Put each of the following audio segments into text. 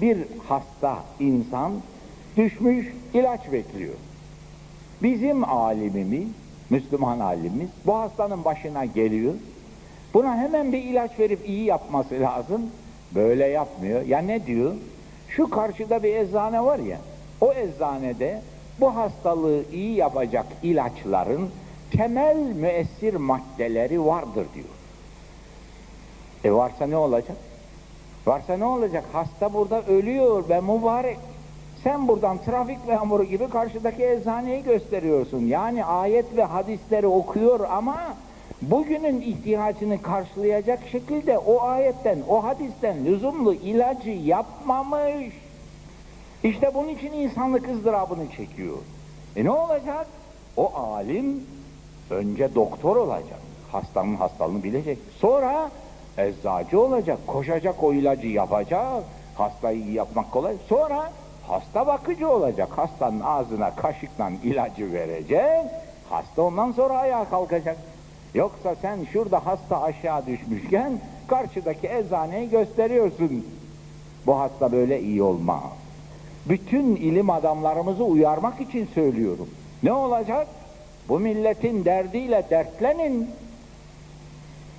bir hasta insan düşmüş ilaç bekliyor. Bizim alimimiz, Müslüman alimimiz bu hastanın başına geliyor. Buna hemen bir ilaç verip iyi yapması lazım. Böyle yapmıyor. Ya ne diyor? Şu karşıda bir eczane var ya, o eczanede bu hastalığı iyi yapacak ilaçların temel müessir maddeleri vardır diyor. E varsa ne olacak? Varsa ne olacak? Hasta burada ölüyor be mübarek. Sen buradan trafik memuru gibi karşıdaki eczaneyi gösteriyorsun. Yani ayet ve hadisleri okuyor ama bugünün ihtiyacını karşılayacak şekilde o ayetten, o hadisten lüzumlu ilacı yapmamış. İşte bunun için insanlık ızdırabını çekiyor. E ne olacak? O alim önce doktor olacak. Hastanın hastalığını bilecek. Sonra eczacı olacak. Koşacak o ilacı yapacak. Hastayı iyi yapmak kolay. Sonra hasta bakıcı olacak. Hastanın ağzına kaşıkla ilacı verecek. Hasta ondan sonra ayağa kalkacak. Yoksa sen şurada hasta aşağı düşmüşken karşıdaki eczaneyi gösteriyorsun. Bu hasta böyle iyi olmaz. Bütün ilim adamlarımızı uyarmak için söylüyorum. Ne olacak? Bu milletin derdiyle dertlenin.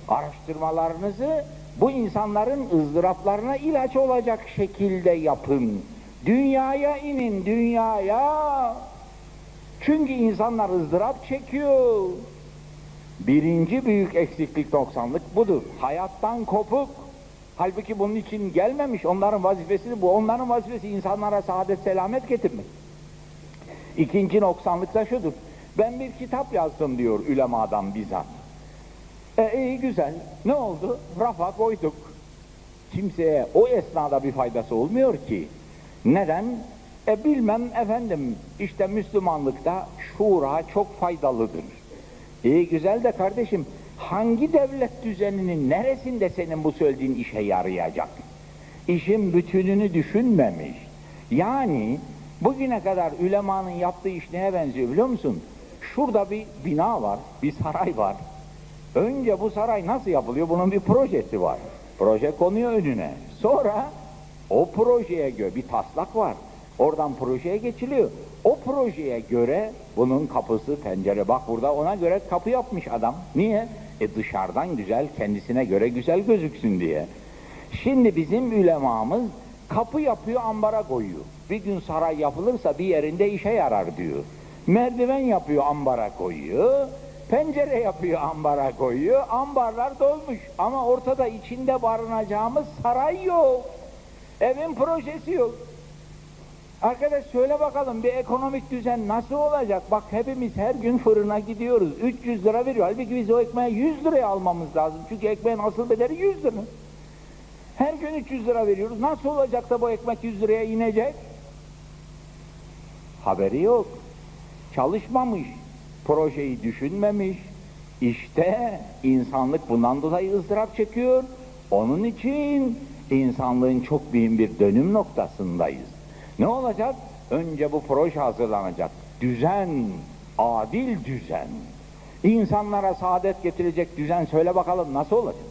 Araştırmalarınızı bu insanların ızdıraplarına ilaç olacak şekilde yapın. Dünyaya inin, dünyaya. Çünkü insanlar ızdırap çekiyor. Birinci büyük eksiklik noksanlık budur. Hayattan kopuk. Halbuki bunun için gelmemiş. Onların vazifesi bu. Onların vazifesi insanlara saadet selamet getirmek. İkinci noksanlık da şudur. Ben bir kitap yazdım diyor ülemadan bizzat. E iyi güzel. Ne oldu? Rafa koyduk. Kimseye o esnada bir faydası olmuyor ki. Neden? E bilmem efendim işte Müslümanlıkta şura çok faydalıdır. İyi güzel de kardeşim hangi devlet düzeninin neresinde senin bu söylediğin işe yarayacak? İşin bütününü düşünmemiş. Yani bugüne kadar ülemanın yaptığı iş neye benziyor biliyor musun? Şurada bir bina var, bir saray var. Önce bu saray nasıl yapılıyor? Bunun bir projesi var. Proje konuyor önüne. Sonra o projeye göre bir taslak var. Oradan projeye geçiliyor. O projeye göre bunun kapısı, pencere bak burada ona göre kapı yapmış adam. Niye? E dışarıdan güzel, kendisine göre güzel gözüksün diye. Şimdi bizim ülemamız kapı yapıyor, ambara koyuyor. Bir gün saray yapılırsa bir yerinde işe yarar diyor. Merdiven yapıyor, ambara koyuyor. Pencere yapıyor, ambara koyuyor. Ambarlar dolmuş ama ortada içinde barınacağımız saray yok. Evin projesi yok. Arkadaş söyle bakalım bir ekonomik düzen nasıl olacak? Bak hepimiz her gün fırına gidiyoruz. 300 lira veriyor. Halbuki biz o ekmeği 100 liraya almamız lazım. Çünkü ekmeğin asıl bedeli 100 lira. Her gün 300 lira veriyoruz. Nasıl olacak da bu ekmek 100 liraya inecek? Haberi yok. Çalışmamış. Projeyi düşünmemiş. İşte insanlık bundan dolayı ızdırap çekiyor. Onun için insanlığın çok büyük bir dönüm noktasındayız. Ne olacak? Önce bu proje hazırlanacak. Düzen, adil düzen. İnsanlara saadet getirecek düzen söyle bakalım nasıl olacak?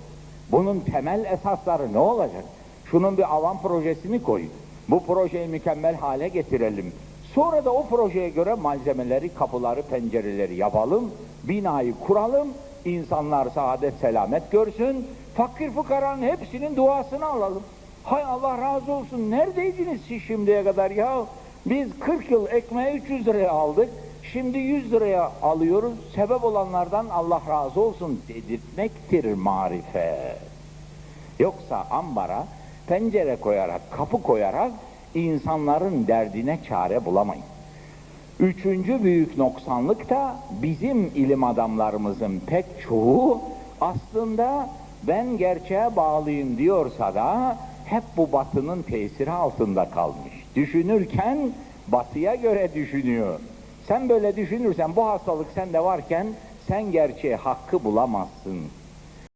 Bunun temel esasları ne olacak? Şunun bir avam projesini koy. Bu projeyi mükemmel hale getirelim. Sonra da o projeye göre malzemeleri, kapıları, pencereleri yapalım. Binayı kuralım. İnsanlar saadet, selamet görsün. Fakir fukaranın hepsinin duasını alalım. Hay Allah razı olsun. Neredeydiniz siz şimdiye kadar ya? Biz 40 yıl ekmeği 300 liraya aldık. Şimdi 100 liraya alıyoruz. Sebep olanlardan Allah razı olsun dedirtmektir marifet. Yoksa ambara pencere koyarak, kapı koyarak insanların derdine çare bulamayın. Üçüncü büyük noksanlık da bizim ilim adamlarımızın pek çoğu aslında ben gerçeğe bağlıyım diyorsa da hep bu batının tesiri altında kalmış. Düşünürken batıya göre düşünüyor. Sen böyle düşünürsen bu hastalık sende varken sen gerçeği hakkı bulamazsın.